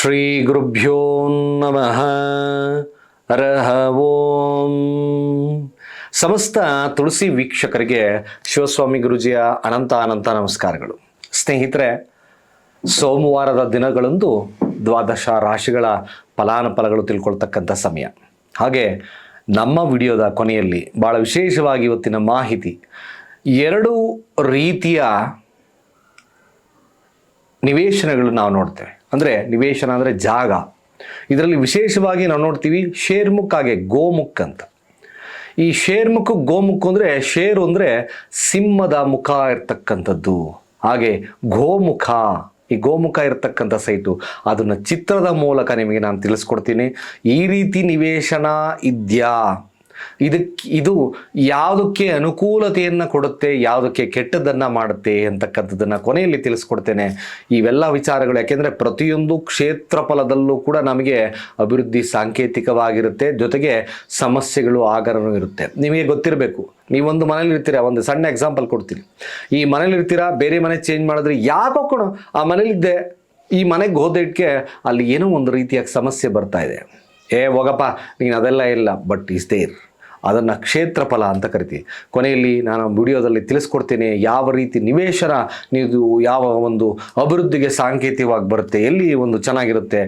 ಶ್ರೀ ಗುರುಭ್ಯೋ ನಮಃ ಹರಹ ಓಂ ಸಮಸ್ತ ತುಳಸಿ ವೀಕ್ಷಕರಿಗೆ ಶಿವಸ್ವಾಮಿ ಗುರುಜಿಯ ಅನಂತ ಅನಂತ ನಮಸ್ಕಾರಗಳು. ಸ್ನೇಹಿತರೆ, ಸೋಮವಾರದ ದಿನಗಳಂದು ದ್ವಾದಶ ರಾಶಿಗಳ ಫಲಾನುಫಲಗಳು ತಿಳ್ಕೊಳ್ತಕ್ಕಂಥ ಸಮಯ. ಹಾಗೆ ನಮ್ಮ ವಿಡಿಯೋದ ಕೊನೆಯಲ್ಲಿ ಭಾಳ ವಿಶೇಷವಾಗಿ ಇವತ್ತಿನ ಮಾಹಿತಿ. ಎರಡು ರೀತಿಯ ನಿವೇಶನಗಳು ನಾವು ನೋಡ್ತೇವೆ. ಅಂದರೆ ನಿವೇಶನ ಅಂದರೆ ಜಾಗ. ಇದರಲ್ಲಿ ವಿಶೇಷವಾಗಿ ನಾವು ನೋಡ್ತೀವಿ ಶೇರ್ಮುಖ್ ಹಾಗೆ ಗೋಮುಖ್ ಅಂತ. ಈ ಶೇರ್ಮುಖ್, ಗೋಮುಖ ಅಂದರೆ ಶೇರು ಅಂದರೆ ಸಿಂಹದ ಮುಖ ಇರ್ತಕ್ಕಂಥದ್ದು. ಹಾಗೆ ಗೋಮುಖ, ಈ ಗೋಮುಖ ಇರತಕ್ಕಂಥ ಸೈಟು. ಅದನ್ನು ಚಿತ್ರದ ಮೂಲಕ ನಿಮಗೆ ನಾನು ತಿಳಿಸ್ಕೊಡ್ತೀನಿ. ಈ ರೀತಿ ನಿವೇಶನ ಇದೆಯಾ? ಇದಕ್ಕೆ ಇದು ಯಾವುದಕ್ಕೆ ಅನುಕೂಲತೆಯನ್ನು ಕೊಡುತ್ತೆ, ಯಾವುದಕ್ಕೆ ಕೆಟ್ಟದ್ದನ್ನು ಮಾಡುತ್ತೆ ಅಂತಕ್ಕಂಥದ್ದನ್ನು ಕೊನೆಯಲ್ಲಿ ತಿಳಿಸ್ಕೊಡ್ತೇನೆ. ಇವೆಲ್ಲ ವಿಚಾರಗಳು ಯಾಕೆಂದರೆ ಪ್ರತಿಯೊಂದು ಕ್ಷೇತ್ರ ಫಲದಲ್ಲೂ ಕೂಡ ನಮಗೆ ಅಭಿವೃದ್ಧಿ ಸಾಂಕೇತಿಕವಾಗಿರುತ್ತೆ. ಜೊತೆಗೆ ಸಮಸ್ಯೆಗಳು ಆಗರನೂ ಇರುತ್ತೆ. ನಿಮಗೆ ಗೊತ್ತಿರಬೇಕು, ನೀವೊಂದು ಮನೇಲಿ ಇರ್ತೀರಾ? ಒಂದು ಸಣ್ಣ ಎಕ್ಸಾಂಪಲ್ ಕೊಡ್ತೀನಿ. ಈ ಮನೇಲಿ ಇರ್ತೀರಾ? ಬೇರೆ ಮನೆ ಚೇಂಜ್ ಮಾಡಿದ್ರೆ ಯಾಕೆ ಆ ಮನೇಲಿದ್ದೆ, ಈ ಮನೆಗೆ ಹೋದಕ್ಕೆ ಅಲ್ಲಿ ಏನೋ ಒಂದು ರೀತಿಯಾಗಿ ಸಮಸ್ಯೆ ಬರ್ತಾ ಇದೆ. ಏ ಹೋಗಪ್ಪ, ನೀನು ಅದೆಲ್ಲ ಇಲ್ಲ ಬಟ್ ಇಸ್ ದೇರ್ ಅದನ್ನು ಕ್ಷೇತ್ರಫಲ ಅಂತ ಕರಿತೀವಿ. ಕೊನೆಯಲ್ಲಿ ನಾನು ವಿಡಿಯೋದಲ್ಲಿ ತಿಳಿಸ್ಕೊಡ್ತೇನೆ ಯಾವ ರೀತಿ ನಿವೇಶನ ನೀವು ಯಾವ ಒಂದು ಅಭಿವೃದ್ಧಿಗೆ ಸಾಂಕೇತಿಕವಾಗಿ ಬರುತ್ತೆ, ಎಲ್ಲಿ ಒಂದು ಚೆನ್ನಾಗಿರುತ್ತೆ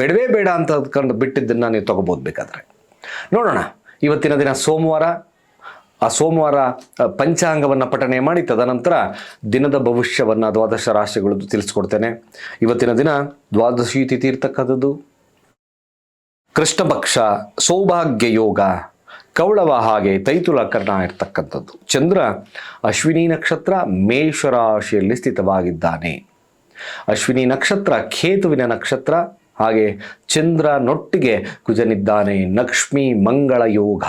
ಬೇಡವೇ ಬೇಡ ಅಂತ ಕಂಡು ಬಿಟ್ಟಿದ್ದನ್ನು ನೀವು ತೊಗೋಬೋದು ಬೇಕಾದರೆ. ನೋಡೋಣ, ಇವತ್ತಿನ ದಿನ ಸೋಮವಾರ, ಆ ಸೋಮವಾರ ಪಂಚಾಂಗವನ್ನು ಪಠನೆ ಮಾಡಿ, ತದನಂತರ ದಿನದ ಭವಿಷ್ಯವನ್ನು ದ್ವಾದಶ ರಾಶಿಗಳದ್ದು ತಿಳಿಸ್ಕೊಡ್ತೇನೆ. ಇವತ್ತಿನ ದಿನ ದ್ವಾದಶಿ ತಿಥಿ ಇರ್ತಕ್ಕಂಥದ್ದು. ಕೃಷ್ಣಭಕ್ಷ ಸೌಭಾಗ್ಯ ಯೋಗ. ಕೌಳವ ಹಾಗೆ ತೈತುಲ ಕರ್ಣ ಇರ್ತಕ್ಕಂಥದ್ದು. ಚಂದ್ರ ಅಶ್ವಿನಿ ನಕ್ಷತ್ರ ಮೇಷರಾಶಿಯಲ್ಲಿ ಸ್ಥಿತವಾಗಿದ್ದಾನೆ. ಅಶ್ವಿನಿ ನಕ್ಷತ್ರ ಖೇತುವಿನ ನಕ್ಷತ್ರ, ಹಾಗೆ ಚಂದ್ರನೊಟ್ಟಿಗೆ ಕುಜನಿದ್ದಾನೆ. ಲಕ್ಷ್ಮಿ ಮಂಗಳ ಯೋಗ.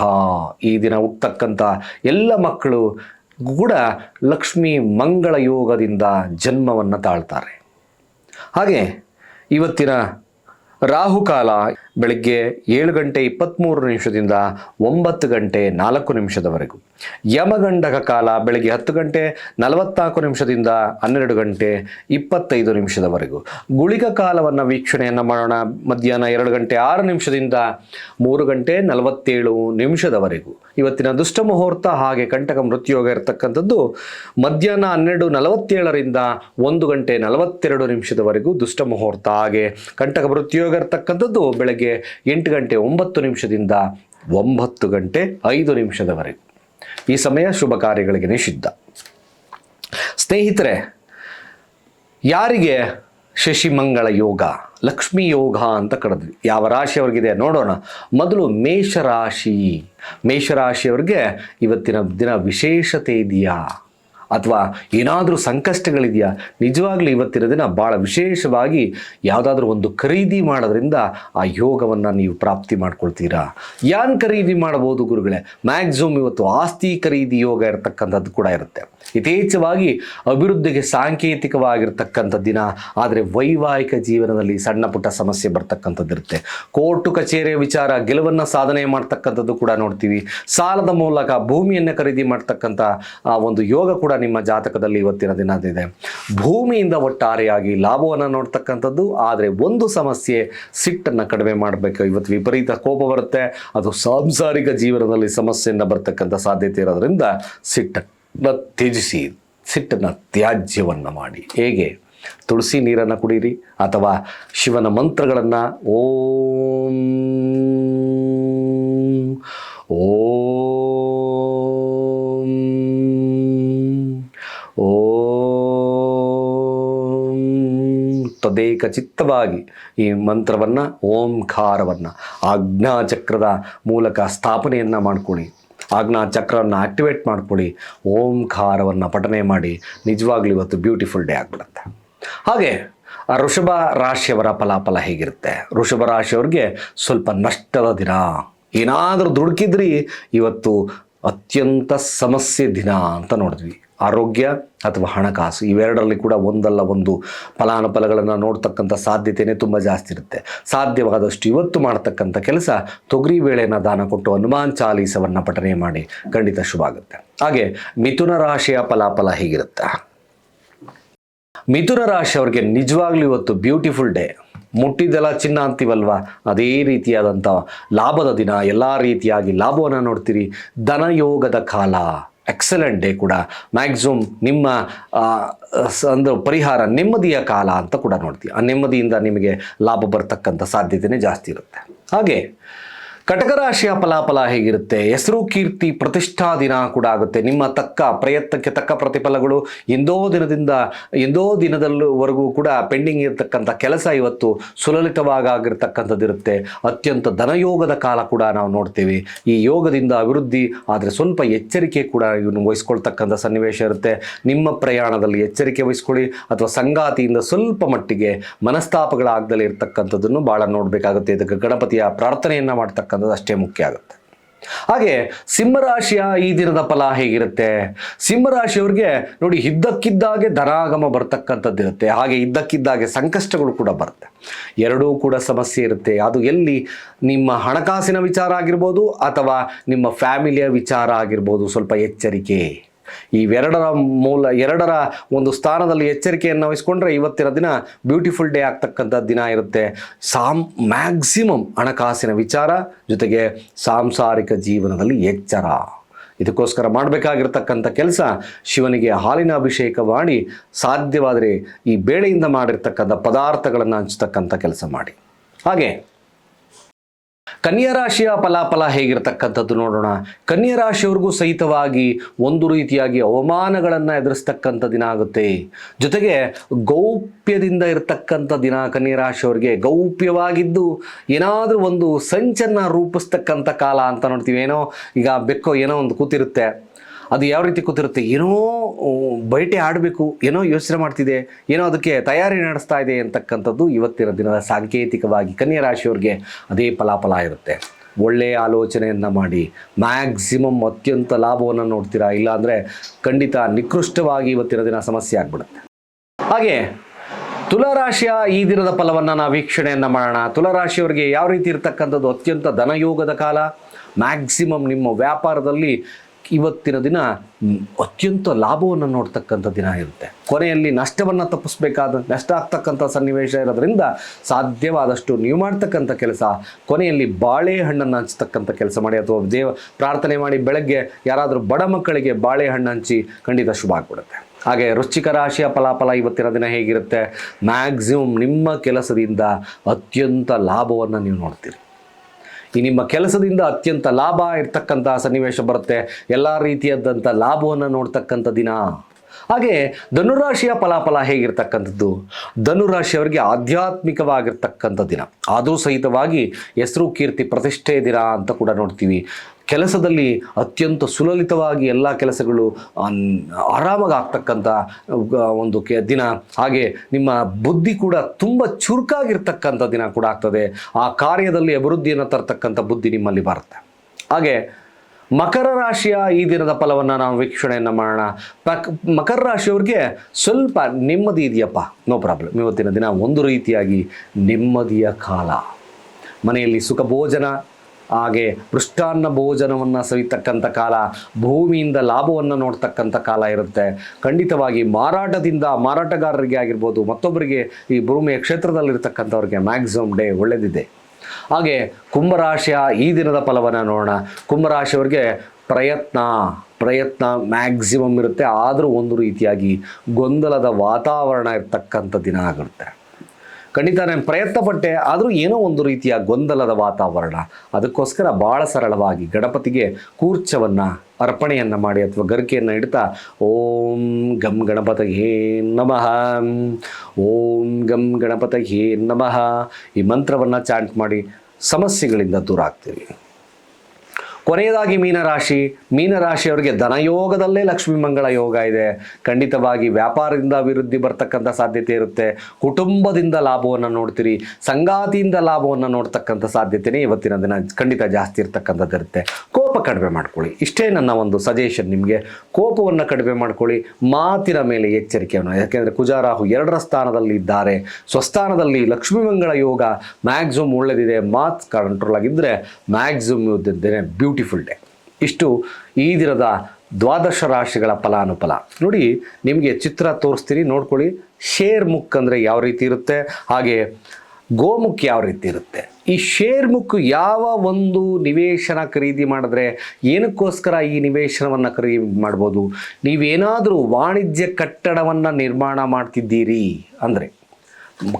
ಈ ದಿನ ಹುಟ್ಟತಕ್ಕಂಥ ಎಲ್ಲ ಮಕ್ಕಳು ಕೂಡ ಲಕ್ಷ್ಮಿ ಮಂಗಳ ಯೋಗದಿಂದ ಜನ್ಮವನ್ನು ತಾಳ್ತಾರೆ. ಹಾಗೆ ಇವತ್ತಿನ ರಾಹುಕಾಲ ಬೆಳಗ್ಗೆ ಏಳು ಗಂಟೆ ಇಪ್ಪತ್ತ್ಮೂರು ನಿಮಿಷದಿಂದ ಒಂಬತ್ತು ಗಂಟೆ ನಾಲ್ಕು ನಿಮಿಷದವರೆಗೂ. ಯಮಗಂಡಕ ಕಾಲ ಬೆಳಗ್ಗೆ ಹತ್ತು ಗಂಟೆ ನಲವತ್ನಾಲ್ಕು ನಿಮಿಷದಿಂದ ಹನ್ನೆರಡು ಗಂಟೆ ಇಪ್ಪತ್ತೈದು ನಿಮಿಷದವರೆಗೂ. ಗುಳಿಗ ಕಾಲವನ್ನು ವೀಕ್ಷಣೆಯನ್ನು ಮಾಡೋಣ. ಮಧ್ಯಾಹ್ನ ಎರಡು ಗಂಟೆ ಆರು ನಿಮಿಷದಿಂದ ಮೂರು ಗಂಟೆ ನಲವತ್ತೇಳು ನಿಮಿಷದವರೆಗೂ. ಇವತ್ತಿನ ದುಷ್ಟ ಮುಹೂರ್ತ ಹಾಗೆ ಕಂಟಕ ಮೃತ್ಯುಯೋಗ ಇರತಕ್ಕಂಥದ್ದು ಮಧ್ಯಾಹ್ನ ಹನ್ನೆರಡು ನಲವತ್ತೇಳರಿಂದ ಒಂದು ಗಂಟೆ ನಲವತ್ತೆರಡು ನಿಮಿಷದವರೆಗೂ ದುಷ್ಟ ಮುಹೂರ್ತ. ಹಾಗೆ ಕಂಟಕ ಮೃತ್ಯುಯೋಗ ಇರತಕ್ಕಂಥದ್ದು ಬೆಳಗ್ಗೆ ಎಂಟು ಗಂಟೆ ಒಂಬತ್ತು ನಿಮಿಷದಿಂದ ಒಂಬತ್ತು ಗಂಟೆ ಐದು ನಿಮಿಷದವರೆಗೂ. ಈ ಸಮಯ ಶುಭ ಕಾರ್ಯಗಳಿಗೆ ನಿಷಿದ್ಧ. ಸ್ನೇಹಿತರೆ, ಯಾರಿಗೆ ಶಶಿಮಂಗಳ ಯೋಗ, ಲಕ್ಷ್ಮೀ ಯೋಗ ಅಂತ ಕರೆದ್ವಿ? ಯಾವ ರಾಶಿಯವರಿಗಿದೆ ನೋಡೋಣ. ಮೊದಲು ಮೇಷರಾಶಿ ಮೇಷರಾಶಿಯವ್ರಿಗೆ ಇವತ್ತಿನ ದಿನ ವಿಶೇಷತೆ ಇದೆಯಾ? ಅಥವಾ ಏನಾದರೂ ಸಂಕಷ್ಟಗಳಿದೆಯಾ? ನಿಜವಾಗ್ಲೂ ಇವತ್ತಿನ ದಿನ ಭಾಳ ವಿಶೇಷವಾಗಿ ಯಾವುದಾದ್ರೂ ಒಂದು ಖರೀದಿ ಮಾಡೋದ್ರಿಂದ ಆ ಯೋಗವನ್ನು ನೀವು ಪ್ರಾಪ್ತಿ ಮಾಡ್ಕೊಳ್ತೀರಾ? ಯಾನ್ ಖರೀದಿ ಮಾಡ್ಬೋದು ಗುರುಗಳೇ? ಮ್ಯಾಕ್ಸಿಮಮ್ ಇವತ್ತು ಆಸ್ತಿ ಖರೀದಿ ಯೋಗ ಇರತಕ್ಕಂಥದ್ದು ಕೂಡ ಇರುತ್ತೆ. ಯಥೇಚ್ಛವಾಗಿ ಅಭಿವೃದ್ಧಿಗೆ ಸಾಂಕೇತಿಕವಾಗಿರ್ತಕ್ಕಂಥ ದಿನ, ಆದರೆ ವೈವಾಹಿಕ ಜೀವನದಲ್ಲಿ ಸಣ್ಣ ಪುಟ್ಟ ಸಮಸ್ಯೆ ಬರ್ತಕ್ಕಂಥದ್ದು ಇರುತ್ತೆ. ಕೋರ್ಟು ಕಚೇರಿಯ ವಿಚಾರ, ಗೆಲುವನ್ನು ಸಾಧನೆ ಮಾಡ್ತಕ್ಕಂಥದ್ದು ಕೂಡ ನೋಡ್ತೀವಿ. ಸಾಲದ ಮೂಲಕ ಭೂಮಿಯನ್ನು ಖರೀದಿ ಮಾಡ್ತಕ್ಕಂಥ ಆ ಒಂದು ಯೋಗ ಕೂಡ ನಿಮ್ಮ ಜಾತಕದಲ್ಲಿ ಇವತ್ತಿನ ದಿನದಿದೆ. ಭೂಮಿಯಿಂದ ಒಟ್ಟಾರೆಯಾಗಿ ಲಾಭವನ್ನು ನೋಡ್ತಕ್ಕಂಥದ್ದು, ಆದರೆ ಒಂದು ಸಮಸ್ಯೆ ಸಿಟ್ಟನ್ನು ಕಡಿಮೆ ಮಾಡಬೇಕು. ಇವತ್ತು ವಿಪರೀತ ಕೋಪ ಬರುತ್ತೆ. ಅದು ಸಾಂಸಾರಿಕ ಜೀವನದಲ್ಲಿ ಸಮಸ್ಯೆಯನ್ನು ಬರ್ತಕ್ಕಂಥ ಸಾಧ್ಯತೆ ಇರೋದ್ರಿಂದ ಸಿಟ್ಟನ್ನು ತ್ಯಜಿಸಿ, ಸಿಟ್ಟನ್ನು ತ್ಯಾಜ್ಯವನ್ನು ಮಾಡಿ. ಹೇಗೆ? ತುಳಸಿ ನೀರನ್ನು ಕುಡೀರಿ ಅಥವಾ ಶಿವನ ಮಂತ್ರಗಳನ್ನು ಓಂ ಓಂ ತದೇಕ ಚಿತ್ತವಾಗಿ ಈ ಮಂತ್ರವನ್ನು, ಓಂಕಾರವನ್ನು, ಆಜ್ಞಾಚಕ್ರದ ಮೂಲಕ ಸ್ಥಾಪನೆಯನ್ನು ಮಾಡ್ಕೊಳ್ಳಿ. ಚಕ್ರವನ್ನು ಆಕ್ಟಿವೇಟ್ ಮಾಡ್ಕೊಳ್ಳಿ. ಓಂಕಾರವನ್ನು ಪಠನೆ ಮಾಡಿ ನಿಜವಾಗ್ಲೂ ಇವತ್ತು ಬ್ಯೂಟಿಫುಲ್ ಡೇ ಆಗಿಬಿಡುತ್ತೆ. ಹಾಗೆ, ಋಷಭ ರಾಶಿಯವರ ಫಲಾಫಲ ಹೇಗಿರುತ್ತೆ? ಋಷಭ ರಾಶಿಯವ್ರಿಗೆ ಸ್ವಲ್ಪ ನಷ್ಟದ ದಿನ. ಏನಾದರೂ ದುಡುಕಿದ್ರಿ, ಇವತ್ತು ಅತ್ಯಂತ ಸಮಸ್ಯೆ ದಿನ ಅಂತ ನೋಡಿದ್ವಿ. ಆರೋಗ್ಯ ಅಥವಾ ಹಣಕಾಸು, ಇವೆರಡರಲ್ಲಿ ಕೂಡ ಒಂದಲ್ಲ ಒಂದು ಫಲಾನುಫಲಗಳನ್ನು ನೋಡ್ತಕ್ಕಂಥ ಸಾಧ್ಯತೆಯೇ ತುಂಬ ಜಾಸ್ತಿ ಇರುತ್ತೆ. ಸಾಧ್ಯವಾದಷ್ಟು ಇವತ್ತು ಮಾಡ್ತಕ್ಕಂಥ ಕೆಲಸ ತೊಗರಿ ಬೇಳೆನ ದಾನ ಕೊಟ್ಟು ಹನುಮಾನ್ ಚಾಲೀಸವನ್ನು ಪಠನೆ ಮಾಡಿ ಖಂಡಿತ ಶುಭ ಆಗುತ್ತೆ ಹಾಗೆ ಮಿಥುನ ರಾಶಿಯ ಫಲಾಫಲ ಹೇಗಿರುತ್ತೆ? ಮಿಥುನ ರಾಶಿಯವರಿಗೆ ನಿಜವಾಗ್ಲೂ ಇವತ್ತು ಬ್ಯೂಟಿಫುಲ್ ಡೇ ಮುಟ್ಟಿದ್ದೆಲ್ಲ ಚಿನ್ನ ಅಂತೀವಲ್ವ ಅದೇ ರೀತಿಯಾದಂಥ ಲಾಭದ ದಿನ, ಎಲ್ಲ ರೀತಿಯಾಗಿ ಲಾಭವನ್ನು ನೋಡ್ತೀರಿ. ಧನಯೋಗದ ಕಾಲ. ಎಕ್ಸಲೆಂಟ್ ಡೇ ಕೂಡ. ಮ್ಯಾಕ್ಸಿಮಮ್ ನಿಮ್ಮ ಒಂದು ಪರಿಹಾರ ನೆಮ್ಮದಿಯ ಕಾಲ ಅಂತ ಕೂಡ ನೋಡ್ತೀವಿ ಆ ನೆಮ್ಮದಿಯಿಂದ ನಿಮಗೆ ಲಾಭ ಬರ್ತಕ್ಕಂಥ ಸಾಧ್ಯತೆನೇ ಜಾಸ್ತಿ ಇರುತ್ತೆ. ಹಾಗೆ ಕಟಕ ರಾಶಿಯ ಫಲಾಫಲ ಹೇಗಿರುತ್ತೆ? ಹೆಸರು, ಕೀರ್ತಿ, ಪ್ರತಿಷ್ಠಾ ದಿನ ಕೂಡ ಆಗುತ್ತೆ. ನಿಮ್ಮ ತಕ್ಕ ಪ್ರಯತ್ನಕ್ಕೆ ತಕ್ಕ ಪ್ರತಿಫಲಗಳು ಎಂದೋ ದಿನದಿಂದ, ಎಂದೋ ದಿನದಲ್ಲೂವರೆಗೂ ಕೂಡ ಪೆಂಡಿಂಗ್ ಇರತಕ್ಕಂಥ ಕೆಲಸ ಇವತ್ತು ಸುಲಲಿತವಾಗಿರ್ತಕ್ಕಂಥದ್ದಿರುತ್ತೆ ಅತ್ಯಂತ ಧನಯೋಗದ ಕಾಲ ಕೂಡ ನಾವು ನೋಡ್ತೀವಿ. ಈ ಯೋಗದಿಂದ ಅಭಿವೃದ್ಧಿ, ಆದರೆ ಸ್ವಲ್ಪ ಎಚ್ಚರಿಕೆ ಕೂಡ ಇವನು ವಹಿಸ್ಕೊಳ್ತಕ್ಕಂಥ ಸನ್ನಿವೇಶ ಇರುತ್ತೆ. ನಿಮ್ಮ ಪ್ರಯಾಣದಲ್ಲಿ ಎಚ್ಚರಿಕೆ ವಹಿಸ್ಕೊಳ್ಳಿ, ಅಥವಾ ಸಂಗಾತಿಯಿಂದ ಸ್ವಲ್ಪ ಮಟ್ಟಿಗೆ ಮನಸ್ತಾಪಗಳಾಗದಲ್ಲಿ ಇರತಕ್ಕಂಥದ್ದನ್ನು ಭಾಳ ನೋಡಬೇಕಾಗುತ್ತೆ. ಇದಕ್ಕೆ ಗಣಪತಿಯ ಪ್ರಾರ್ಥನೆಯನ್ನು ಮಾಡ್ತಕ್ಕಂಥದ್ದು ಅಷ್ಟೇ ಮುಖ್ಯ ಆಗುತ್ತೆ. ಹಾಗೆ ಸಿಂಹರಾಶಿಯ ಈ ದಿನದ ಫಲ ಹೇಗಿರುತ್ತೆ? ಸಿಂಹರಾಶಿಯವ್ರಿಗೆ ನೋಡಿ ಇದ್ದಕ್ಕಿದ್ದಾಗೆ ಧನಾಗಮ ಬರ್ತಕ್ಕಂಥದ್ದಿರುತ್ತೆ ಹಾಗೆ ಇದ್ದಕ್ಕಿದ್ದಾಗೆ ಸಂಕಷ್ಟಗಳು ಕೂಡ ಬರುತ್ತೆ. ಎರಡೂ ಕೂಡ ಸಮಸ್ಯೆ ಇರುತ್ತೆ. ಅದು ಎಲ್ಲಿ? ನಿಮ್ಮ ಹಣಕಾಸಿನ ವಿಚಾರ ಆಗಿರ್ಬೋದು ಅಥವಾ ನಿಮ್ಮ ಫ್ಯಾಮಿಲಿಯ ವಿಚಾರ ಆಗಿರ್ಬೋದು. ಸ್ವಲ್ಪ ಎಚ್ಚರಿಕೆ. ಇವೆರಡರ ಮೂಲ, ಎರಡರ ಒಂದು ಸ್ಥಾನದಲ್ಲಿ ಎಚ್ಚರಿಕೆಯನ್ನು ವಹಿಸ್ಕೊಂಡ್ರೆ ಇವತ್ತಿನ ದಿನ ಬ್ಯೂಟಿಫುಲ್ ಡೇ ಆಗ್ತಕ್ಕಂಥ ದಿನ ಇರುತ್ತೆ. ಸಾಮ್ ಮ್ಯಾಕ್ಸಿಮಮ್ ಹಣಕಾಸಿನ ವಿಚಾರ, ಜೊತೆಗೆ ಸಾಂಸಾರಿಕ ಜೀವನದಲ್ಲಿ ಎಚ್ಚರ. ಇದಕ್ಕೋಸ್ಕರ ಮಾಡಬೇಕಾಗಿರ್ತಕ್ಕಂಥ ಕೆಲಸ ಶಿವನಿಗೆ ಹಾಲಿನ ಅಭಿಷೇಕ ಮಾಡಿ, ಸಾಧ್ಯವಾದರೆ ಈ ಬೇಳೆಯಿಂದ ಮಾಡಿರ್ತಕ್ಕಂಥ ಪದಾರ್ಥಗಳನ್ನು ಹಂಚ್ತಕ್ಕಂಥ ಕೆಲಸ ಮಾಡಿ. ಹಾಗೆ ಕನ್ಯಾ ರಾಶಿಯ ಫಲಾಫಲ ಹೇಗಿರ್ತಕ್ಕಂಥದ್ದು ನೋಡೋಣ. ಕನ್ಯಾ ರಾಶಿಯವ್ರಿಗೂ ಸಹಿತವಾಗಿ ಒಂದು ರೀತಿಯಾಗಿ ಅವಮಾನಗಳನ್ನು ಎದುರಿಸ್ತಕ್ಕಂಥ ದಿನ ಆಗುತ್ತೆ. ಜೊತೆಗೆ ಗೌಪ್ಯದಿಂದ ಇರತಕ್ಕಂಥ ದಿನ ಕನ್ಯಾ ರಾಶಿಯವ್ರಿಗೆ ಗೌಪ್ಯವಾಗಿದ್ದು ಏನಾದರೂ ಒಂದು ಸಂಚನ್ನು ರೂಪಿಸ್ತಕ್ಕಂಥ ಕಾಲ ಅಂತ ನೋಡ್ತೀವಿ. ಏನೋ ಈಗ ಬೆಕ್ಕೋ ಏನೋ ಒಂದು ಕೂತಿರುತ್ತೆ. ಅದು ಯಾವ ರೀತಿ ಕೂತಿರುತ್ತೆ? ಏನೋ ಬಯಟೆ ಆಡಬೇಕು, ಏನೋ ಯೋಚನೆ ಮಾಡ್ತಿದೆ, ಏನೋ ಅದಕ್ಕೆ ತಯಾರಿ ನಡೆಸ್ತಾ ಇದೆ ಅಂತಕ್ಕಂಥದ್ದು ಇವತ್ತಿನ ದಿನದ ಸಾಂಕೇತಿಕವಾಗಿ ಕನ್ಯಾ ರಾಶಿಯವ್ರಿಗೆ ಅದೇ ಫಲಾಫಲ ಇರುತ್ತೆ. ಒಳ್ಳೆಯ ಆಲೋಚನೆಯನ್ನು ಮಾಡಿ ಮ್ಯಾಕ್ಸಿಮಮ್ ಅತ್ಯಂತ ಲಾಭವನ್ನು ನೋಡ್ತೀರಾ? ಇಲ್ಲಾಂದರೆ ಖಂಡಿತ ನಿಕೃಷ್ಟವಾಗಿ ಇವತ್ತಿನ ದಿನ ಸಮಸ್ಯೆ ಆಗ್ಬಿಡುತ್ತೆ. ಹಾಗೆ, ತುಲಾರಾಶಿಯ ಈ ದಿನದ ಫಲವನ್ನು ನಾವು ವೀಕ್ಷಣೆಯನ್ನು ಮಾಡೋಣ. ತುಲಾರಾಶಿಯವರಿಗೆ ಯಾವ ರೀತಿ ಇರತಕ್ಕಂಥದ್ದು ಅತ್ಯಂತ ಧನಯೋಗದ ಕಾಲ? ಮ್ಯಾಕ್ಸಿಮಮ್ ನಿಮ್ಮ ವ್ಯಾಪಾರದಲ್ಲಿ ಇವತ್ತಿನ ದಿನ ಅತ್ಯಂತ ಲಾಭವನ್ನು ನೋಡ್ತಕ್ಕಂಥ ದಿನ ಇರುತ್ತೆ. ಕೊನೆಯಲ್ಲಿ ನಷ್ಟವನ್ನು ತಪ್ಪಿಸ್ಬೇಕಾದ, ನಷ್ಟ ಆಗ್ತಕ್ಕಂಥ ಸನ್ನಿವೇಶ ಇರೋದ್ರಿಂದ ಸಾಧ್ಯವಾದಷ್ಟು ನೀವು ಮಾಡ್ತಕ್ಕಂಥ ಕೆಲಸ, ಕೊನೆಯಲ್ಲಿ ಬಾಳೆಹಣ್ಣನ್ನು ಹಂಚ್ತಕ್ಕಂಥ ಕೆಲಸ ಮಾಡಿ ಅಥವಾ ದೇವ ಪ್ರಾರ್ಥನೆ ಮಾಡಿ ಬೆಳಗ್ಗೆ ಯಾರಾದರೂ ಬಡ ಮಕ್ಕಳಿಗೆ ಬಾಳೆಹಣ್ಣು ಹಂಚಿ ಖಂಡಿತ ಶುಭ ಆಗ್ಬಿಡುತ್ತೆ. ಹಾಗೆ ರುಚಿಕ ರಾಶಿಯ ಫಲಾಫಲ ಇವತ್ತಿನ ದಿನ ಹೇಗಿರುತ್ತೆ? ಮ್ಯಾಕ್ಸಿಮಮ್ ನಿಮ್ಮ ಕೆಲಸದಿಂದ ಅತ್ಯಂತ ಲಾಭವನ್ನು ನೀವು ನೋಡ್ತೀರಿ. ಈ ನಿಮ್ಮ ಕೆಲಸದಿಂದ ಅತ್ಯಂತ ಲಾಭ ಇರ್ತಕ್ಕಂಥ ಸನ್ನಿವೇಶ ಬರುತ್ತೆ. ಎಲ್ಲ ರೀತಿಯಾದಂಥ ಲಾಭವನ್ನು ನೋಡ್ತಕ್ಕಂಥ ದಿನ. ಹಾಗೆ ಧನುರಾಶಿಯ ಫಲಾಫಲ ಹೇಗಿರ್ತಕ್ಕಂಥದ್ದು? ಧನುರಾಶಿಯವರಿಗೆ ಆಧ್ಯಾತ್ಮಿಕವಾಗಿರ್ತಕ್ಕಂಥ ದಿನ. ಆದರೂ ಸಹಿತವಾಗಿ ಹೆಸರು ಕೀರ್ತಿ ಪ್ರತಿಷ್ಠೆ ದಿನ ಅಂತ ಕೂಡ ನೋಡ್ತೀವಿ. ಕೆಲಸದಲ್ಲಿ ಅತ್ಯಂತ ಸುಲಲಿತವಾಗಿ ಎಲ್ಲ ಕೆಲಸಗಳು ಆರಾಮಾಗಿ ಆಗ್ತಕ್ಕಂಥ ಒಂದು ಕೆ, ದಿನ. ಹಾಗೆ ನಿಮ್ಮ ಬುದ್ಧಿ ಕೂಡ ತುಂಬ ಚುರುಕಾಗಿರ್ತಕ್ಕಂಥ ದಿನ ಕೂಡ ಆಗ್ತದೆ. ಆ ಕಾರ್ಯದಲ್ಲಿ ಅಭಿವೃದ್ಧಿಯನ್ನು ತರ್ತಕ್ಕಂಥ ಬುದ್ಧಿ ನಿಮ್ಮಲ್ಲಿ ಬರುತ್ತೆ. ಹಾಗೆ ಮಕರ ರಾಶಿಯ ಈ ದಿನದ ಫಲವನ್ನು ನಾವು ವೀಕ್ಷಣೆಯನ್ನು ಮಾಡೋಣ. ಪಕ್ ಮಕರ ರಾಶಿಯವ್ರಿಗೆ ಸ್ವಲ್ಪ ನೆಮ್ಮದಿ ಇದೆಯಪ್ಪ. ನೋ ಪ್ರಾಬ್ಲಮ್ ಇವತ್ತಿನ ದಿನ ಒಂದು ರೀತಿಯಾಗಿ ನೆಮ್ಮದಿಯ ಕಾಲ. ಮನೆಯಲ್ಲಿ ಸುಖ ಭೋಜನ ಹಾಗೆ ಮೃಷ್ಟಾನ್ನ ಭೋಜನವನ್ನು ಸವಿತಕ್ಕಂಥ ಕಾಲ, ಭೂಮಿಯಿಂದ ಲಾಭವನ್ನು ನೋಡ್ತಕ್ಕಂಥ ಕಾಲ ಇರುತ್ತೆ. ಖಂಡಿತವಾಗಿ ಮಾರಾಟದಿಂದ ಮಾರಾಟಗಾರರಿಗೆ ಆಗಿರ್ಬೋದು, ಮತ್ತೊಬ್ಬರಿಗೆ ಈ ಭೂಮಿಯ ಕ್ಷೇತ್ರದಲ್ಲಿರ್ತಕ್ಕಂಥವ್ರಿಗೆ ಮ್ಯಾಕ್ಸಿಮಮ್ ಡೇ ಒಳ್ಳೆದಿದೆ. ಹಾಗೆ ಕುಂಭರಾಶಿಯ ಈ ದಿನದ ಫಲವನ್ನು ನೋಡೋಣ. ಕುಂಭರಾಶಿಯವರಿಗೆ ಪ್ರಯತ್ನ ಪ್ರಯತ್ನ ಮ್ಯಾಕ್ಸಿಮಮ್ ಇರುತ್ತೆ. ಆದರೂ ಒಂದು ರೀತಿಯಾಗಿ ಗೊಂದಲದ ವಾತಾವರಣ ಇರ್ತಕ್ಕಂಥ ದಿನ ಆಗಿರುತ್ತೆ ಖಂಡಿತ ನಾನು ಪ್ರಯತ್ನ ಪಟ್ಟೆ ಆದರೂ ಏನೋ ಒಂದು ರೀತಿಯ ಗೊಂದಲದ ವಾತಾವರಣ. ಅದಕ್ಕೋಸ್ಕರ ಭಾಳ ಸರಳವಾಗಿ ಗಣಪತಿಗೆ ಕೂರ್ಚವನ್ನು, ಅರ್ಪಣೆಯನ್ನು ಮಾಡಿ ಅಥವಾ ಗರಿಕೆಯನ್ನು ಇಡ್ತಾ, ಓಂ ಗಂ ಗಣಪತಯೇ ನಮಃ. ಓಂ ಗಂ ಗಣಪತಯೇ ನಮಃ. ಈ ಮಂತ್ರವನ್ನು ಚಾಂಟ್ ಮಾಡಿ ಸಮಸ್ಯೆಗಳಿಂದ ದೂರ ಆಗ್ತೀವಿ ಕೊನೆಯದಾಗಿ ಮೀನರಾಶಿ. ಮೀನರಾಶಿಯವರಿಗೆ ಧನಯೋಗದಲ್ಲೇ ಲಕ್ಷ್ಮೀ ಮಂಗಳ ಯೋಗ ಇದೆ. ಖಂಡಿತವಾಗಿ ವ್ಯಾಪಾರದಿಂದ ಅಭಿವೃದ್ಧಿ ಬರ್ತಕ್ಕಂಥ ಸಾಧ್ಯತೆ ಇರುತ್ತೆ. ಕುಟುಂಬದಿಂದ ಲಾಭವನ್ನು ನೋಡ್ತೀರಿ. ಸಂಗಾತಿಯಿಂದ ಲಾಭವನ್ನು ನೋಡ್ತಕ್ಕಂಥ ಸಾಧ್ಯತೆನೇ ಇವತ್ತಿನ ದಿನ ಖಂಡಿತ ಜಾಸ್ತಿ ಇರ್ತಕ್ಕಂಥದ್ದು ಇರುತ್ತೆ ಕೋಪ ಕಡಿಮೆ ಮಾಡ್ಕೊಳ್ಳಿ. ಇಷ್ಟೇ ನನ್ನ ಒಂದು ಸಜೆಷನ್ ನಿಮಗೆ. ಕೋಪವನ್ನು ಕಡಿಮೆ ಮಾಡ್ಕೊಳ್ಳಿ. ಮಾತಿನ ಮೇಲೆ ಎಚ್ಚರಿಕೆಯನ್ನು. ಯಾಕೆಂದರೆ ಕುಜಾರಾಹು ಎರಡರ ಸ್ಥಾನದಲ್ಲಿ ಇದ್ದಾರೆ. ಸ್ವಸ್ಥಾನದಲ್ಲಿ ಲಕ್ಷ್ಮೀ ಮಂಗಳ ಯೋಗ ಮ್ಯಾಕ್ಸಿಮಮ್ ಒಳ್ಳೆದಿದೆ. ಮಾತ್ ಕಂಟ್ರೋಲ್ ಆಗಿದ್ದರೆ ಮ್ಯಾಕ್ಸಿಮಮ್ ಇದ್ದಿದ್ದೇನೆ ಬ್ಯೂಟಿಫುಲ್ ಡೇ ಇಷ್ಟು ಈ ದಿನದ ದ್ವಾದಶ ರಾಶಿಗಳ ಫಲಾನುಫಲ. ನೋಡಿ, ನಿಮಗೆ ಚಿತ್ರ ತೋರಿಸ್ತೀನಿ. ನೋಡ್ಕೊಳ್ಳಿ. ಶೇರ್ ಮುಕ್ ಅಂದರೆ ಯಾವ ರೀತಿ ಇರುತ್ತೆ? ಹಾಗೆ ಗೋಮುಖ್ ಯಾವ ರೀತಿ ಇರುತ್ತೆ? ಈ ಶೇರ್ ಮುಖ ಯಾವ ಒಂದು ನಿವೇಶನ ಖರೀದಿ ಮಾಡಿದ್ರೆ ಏನಕ್ಕೋಸ್ಕರ ಈ ನಿವೇಶನವನ್ನು ಖರೀದಿ ಮಾಡ್ಬೋದು? ನೀವೇನಾದರೂ ವಾಣಿಜ್ಯ ಕಟ್ಟಡವನ್ನು ನಿರ್ಮಾಣ ಮಾಡ್ತಿದ್ದೀರಿ ಅಂದರೆ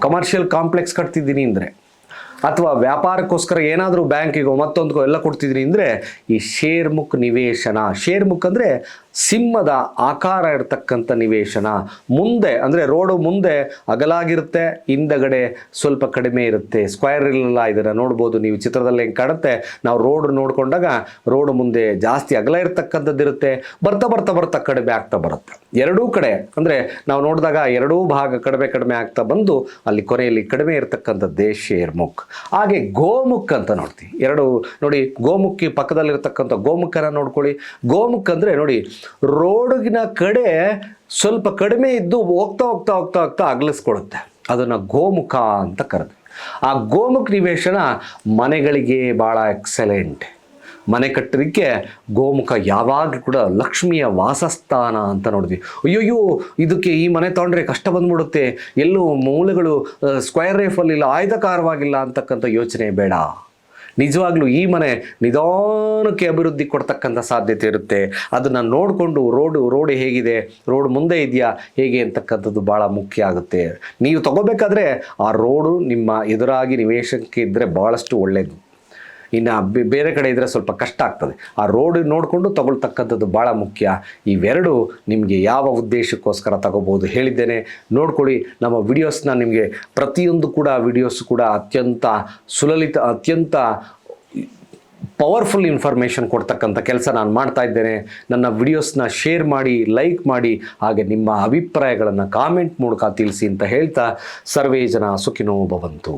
ಕಮರ್ಷಿಯಲ್ ಕಾಂಪ್ಲೆಕ್ಸ್ ಕಟ್ತಿದ್ದೀನಿ ಅಂದರೆ ಅಥವಾ ವ್ಯಾಪಾರಕ್ಕೋಸ್ಕರ ಏನಾದರೂ ಬ್ಯಾಂಕಿಗೋ ಮತ್ತೊಂದಕ್ಕೋ ಎಲ್ಲ ಕೊಡ್ತಿದ್ರಿ ಅಂದರೆ ಈ ಶೇರ್ ಮುಖ್ ನಿವೇಶನ. ಶೇರ್ ಮುಖ್ ಅಂದರೆ ಸಿಂಹದ ಆಕಾರ ಇರತಕ್ಕಂಥ ನಿವೇಶನ. ಮುಂದೆ, ಅಂದರೆ ರೋಡು ಮುಂದೆ ಅಗಲಾಗಿರುತ್ತೆ, ಹಿಂದಗಡೆ ಸ್ವಲ್ಪ ಕಡಿಮೆ ಇರುತ್ತೆ. ಸ್ಕ್ವೇರ್ ಇಲ್ಲ ಇದನ್ನು ನೋಡ್ಬೋದು, ನೀವು ಚಿತ್ರದಲ್ಲಿ ಹೆಂಗೆ ಕಾಣುತ್ತೆ. ನಾವು ರೋಡ್ ನೋಡಿಕೊಂಡಾಗ ರೋಡ್ ಮುಂದೆ ಜಾಸ್ತಿ ಅಗಲ ಇರತಕ್ಕಂಥದ್ದು ಇರುತ್ತೆ. ಬರ್ತಾ ಬರ್ತಾ ಬರ್ತಾ ಕಡಿಮೆ ಆಗ್ತಾ ಬರುತ್ತೆ. ಎರಡೂ ಕಡೆ, ಅಂದರೆ ನಾವು ನೋಡಿದಾಗ ಎರಡೂ ಭಾಗ ಕಡಿಮೆ ಕಡಿಮೆ ಆಗ್ತಾ ಬಂದು ಅಲ್ಲಿ ಕೊನೆಯಲ್ಲಿ ಕಡಿಮೆ ಇರತಕ್ಕಂಥದ್ದೇ ಶೇರ್ ಮುಖ್ ಹಾಗೆ ಗೋಮುಖ ಅಂತ ನೋಡ್ತೀವಿ ಎರಡು ನೋಡಿ, ಗೋಮುಖಿ ಪಕ್ಕದಲ್ಲಿರ್ತಕ್ಕಂಥ ಗೋಮುಖನ ನೋಡ್ಕೊಳ್ಳಿ. ಗೋಮುಖ ಅಂದರೆ ನೋಡಿ, ರೋಡಿನ ಕಡೆ ಸ್ವಲ್ಪ ಕಡಿಮೆ ಇದ್ದು ಹೋಗ್ತಾ ಹೋಗ್ತಾ ಹೋಗ್ತಾ ಹೋಗ್ತಾ ಅಗಲಿಸ್ಕೊಡುತ್ತೆ ಅದನ್ನು ಗೋಮುಖ ಅಂತ ಕರೆದ್ವಿ ಆ ಗೋಮುಖ ನಿವೇಶನ ಮನೆಗಳಿಗೆ ಭಾಳ ಎಕ್ಸಲೆಂಟ್ ಮನೆ ಕಟ್ಟಲಿಕ್ಕೆ ಗೋಮುಖ, ಯಾವಾಗಲೂ ಕೂಡ ಲಕ್ಷ್ಮಿಯ ವಾಸಸ್ಥಾನ ಅಂತ ನೋಡಿದ್ವಿ. ಅಯ್ಯೋಯ್ಯೋ, ಇದಕ್ಕೆ ಈ ಮನೆ ತೊಗೊಂಡ್ರೆ ಕಷ್ಟ ಬಂದ್ಬಿಡುತ್ತೆ. ಎಲ್ಲೂ ಮೂಲೆಗಳು ಸ್ಕ್ವೇರ್ ರೇಫಲ್ಲಿ ಇಲ್ಲ, ಆಯ್ತಾಕಾರವಾಗಿಲ್ಲ ಅಂತಕ್ಕಂಥ ಯೋಚನೆ ಬೇಡ. ನಿಜವಾಗ್ಲೂ ಈ ಮನೆ ನಿಧಾನಕ್ಕೆ ಅಭಿವೃದ್ಧಿ ಕೊಡ್ತಕ್ಕಂಥ ಸಾಧ್ಯತೆ ಇರುತ್ತೆ. ಅದನ್ನು ನೋಡಿಕೊಂಡು ರೋಡು, ರೋಡ್ ಹೇಗಿದೆ, ರೋಡ್ ಮುಂದೆ ಇದೆಯಾ, ಹೇಗೆ ಅಂತಕ್ಕಂಥದ್ದು ಭಾಳ ಮುಖ್ಯ ಆಗುತ್ತೆ. ನೀವು ತಗೋಬೇಕಾದ್ರೆ ಆ ರೋಡು ನಿಮ್ಮ ಎದುರಾಗಿ ನಿವೇಶನಕ್ಕೆ ಇದ್ದರೆ ಭಾಳಷ್ಟು ಒಳ್ಳೆಯದು ಇನ್ನು ಬೇರೆ ಕಡೆ ಇದ್ದರೆ ಸ್ವಲ್ಪ ಕಷ್ಟ ಆಗ್ತದೆ. ಆ ರೋಡ್ ನೋಡಿಕೊಂಡು ತಗೊಳ್ತಕ್ಕಂಥದ್ದು ಭಾಳ ಮುಖ್ಯ. ಇವೆರಡು ನಿಮಗೆ ಯಾವ ಉದ್ದೇಶಕ್ಕೋಸ್ಕರ ತಗೋಬೋದು ಹೇಳಿದ್ದೇನೆ. ನೋಡ್ಕೊಳ್ಳಿ, ನಮ್ಮ ವಿಡಿಯೋಸ್ನ ನಿಮಗೆ ಪ್ರತಿಯೊಂದು ಕೂಡ ವಿಡಿಯೋಸ್ ಕೂಡ ಅತ್ಯಂತ ಸುಲಲಿತ, ಅತ್ಯಂತ ಪವರ್ಫುಲ್ ಇನ್ಫಾರ್ಮೇಷನ್ ಕೊಡ್ತಕ್ಕಂಥ ಕೆಲಸ ನಾನು ಮಾಡ್ತಾ ಇದ್ದೇನೆ. ನನ್ನ ವಿಡಿಯೋಸ್ನ ಶೇರ್ ಮಾಡಿ ಲೈಕ್ ಮಾಡಿ, ಹಾಗೆ ನಿಮ್ಮ ಅಭಿಪ್ರಾಯಗಳನ್ನು ಕಾಮೆಂಟ್ ಮೂಲಕ ತಿಳಿಸಿ ಅಂತ ಹೇಳ್ತಾ, ಸರ್ವೇ ಜನ ಸುಖಿನೋ ಭವಂತು